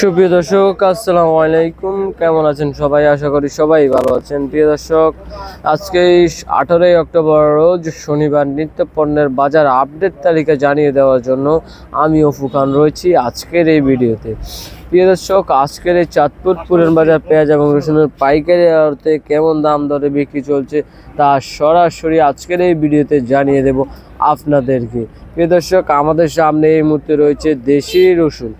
সুপ্রিয় দর্শক, আসসালামু আলাইকুম। কেমন আছেন সবাই? আশা করি সবাই ভালো আছেন। প্রিয় দর্শক, আজকে আঠারোই অক্টোবর রোজ শনিবার নিত্য পণ্যের বাজার আপডেট তালিকা জানিয়ে দেওয়ার জন্য আমি অফু খান রয়েছি আজকের এই ভিডিওতে। প্রিয় দর্শক, আজকের এই চাঁদপুর পুরেন বাজার পেঁয়াজ এবং রসুনের পাইকারি অর্থে কেমন দাম দরে বিক্রি চলছে তা সরাসরি আজকের এই ভিডিওতে জানিয়ে দেব আপনাদেরকে। প্রিয় দর্শক, আমাদের সামনে এই মুহূর্তে রয়েছে দেশি রসুন।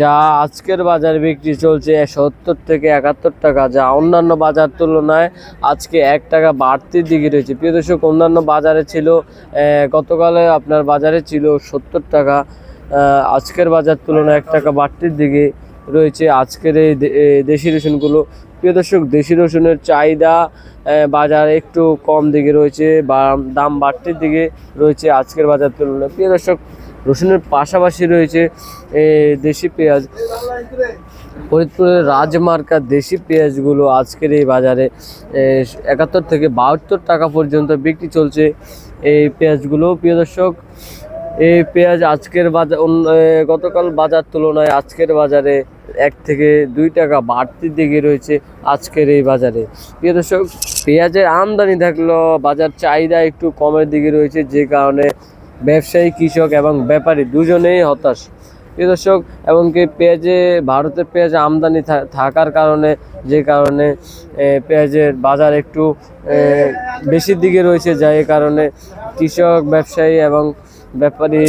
যা আজকের বাজারে বিক্রি চলছে সত্তর থেকে একাত্তর টাকা, যা অন্যান্য বাজার তুলনায় আজকে এক টাকা বাড়তির দিকে রয়েছে। প্রিয় দর্শক, অন্যান্য বাজারে ছিল গতকালে আপনার বাজারে ছিল সত্তর টাকা আজকের বাজার তুলনায় এক টাকা বাড়তির দিকে রয়েছে আজকের এই দেশি রসুনগুলো। প্রিয় দর্শক, দেশি রসুনের চাহিদা বাজার একটু কম দিকে রয়েছে, বা দাম বাড়তির দিকে রয়েছে আজকের বাজার তুলনায়। প্রিয় দর্শক রসুনের পাশাপাশি রয়েছে দেশি পেঁয়াজ। ফরিদপুরের রাজমার্কা দেশি পেঁয়াজগুলো আজকের এই বাজারে একাত্তর থেকে বাহাত্তর টাকা পর্যন্ত বিক্রি চলছে। এই পেঁয়াজগুলো, প্রিয় দর্শক এই পেঁয়াজ আজকের বাজার গতকাল বাজার তুলনায় আজকের বাজারে এক থেকে দুই টাকা বাড়তির দিকে রয়েছে আজকের এই বাজারে। প্রিয় দর্শক, পেঁয়াজের আমদানি থাকলেও বাজার চাহিদা একটু কমের দিকে রয়েছে, যে কারণে ব্যবসায়ী কৃষক এবং ব্যাপারী দুজনেই হতাশ। প্রিয় দর্শক এবং কি পেঁয়াজে ভারতের পেঁয়াজ আমদানি থাকার কারণে যে কারণে পেঁয়াজের বাজার একটু এ, বেশির দিকে রয়েছে যা এই কারণে কৃষক ব্যবসায়ী এবং ব্যাপারী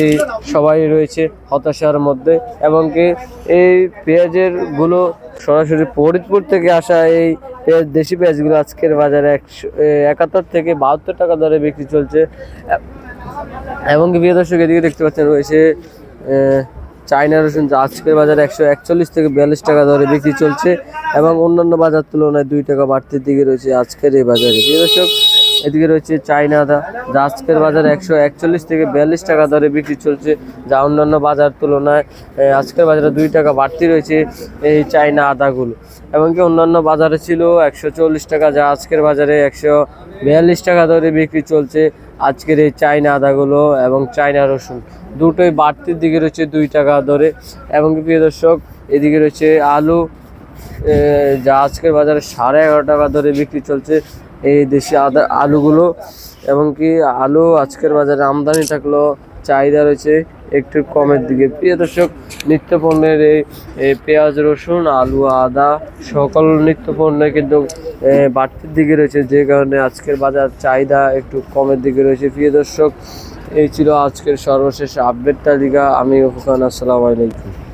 সবাই রয়েছে হতাশার মধ্যে। এবং কি এই পেঁয়াজেরগুলো সরাসরি ফরিদপুর থেকে আসা এই পেঁয়াজ দেশি পেঁয়াজগুলো আজকের বাজারে একশো একাত্তর থেকে বাহাত্তর টাকা দরে বিক্রি চলছে। এবং প্রিয় দর্শক, এদিকে দেখতে পাচ্ছেন রয়েছে চায়না রসুন যা আজকের বাজারে একশো একচল্লিশ থেকে বিয়াল্লিশ টাকা দরে বিক্রি চলছে এবং অন্যান্য বাজার তুলনায় দুই টাকা বাড়তির দিকে রয়েছে আজকের এই বাজারে। প্রিয় দর্শক, এদিকে রয়েছে চায়না আদা যা আজকের বাজারে একশো একচল্লিশ থেকে বিয়াল্লিশ টাকা দরে বিক্রি চলছে, যা অন্যান্য বাজার তুলনায় আজকের বাজারে দুই টাকা বাড়তি রয়েছে এই চায়না আদাগুলো। এবং কি অন্যান্য বাজারে ছিল একশো চল্লিশ টাকা, যা আজকের বাজারে একশো বিয়াল্লিশ টাকা দরে বিক্রি চলছে আজকের এই চায়না আদাগুলো এবং চায়না রসুন। দুটোই বাড়তির দিকে রয়েছে দুই টাকা দরে। এবং প্রিয় দর্শক, এদিকে রয়েছে আলু যা আজকের বাজারে সাড়ে এগারো টাকা দরে বিক্রি চলছে এই দেশি আদা আলুগুলো। এবং কি আলু আজকের বাজারে আমদানি থাকলেও চাহিদা রয়েছে একটু কমের দিকে। প্রিয় দর্শক নিত্য পণ্যের এই পেঁয়াজ, রসুন, আলু, আদা সকল নিত্য পণ্য কিন্তু বাড়তির দিকে রয়েছে। যে কারণে আজকের বাজার চাহিদা একটু কমের দিকে রয়েছে। প্রিয় দর্শক, এই ছিল আজকের সর্বশেষ আপডেট তালিকা। আমি ওখান, আসসালামু আলাইকুম।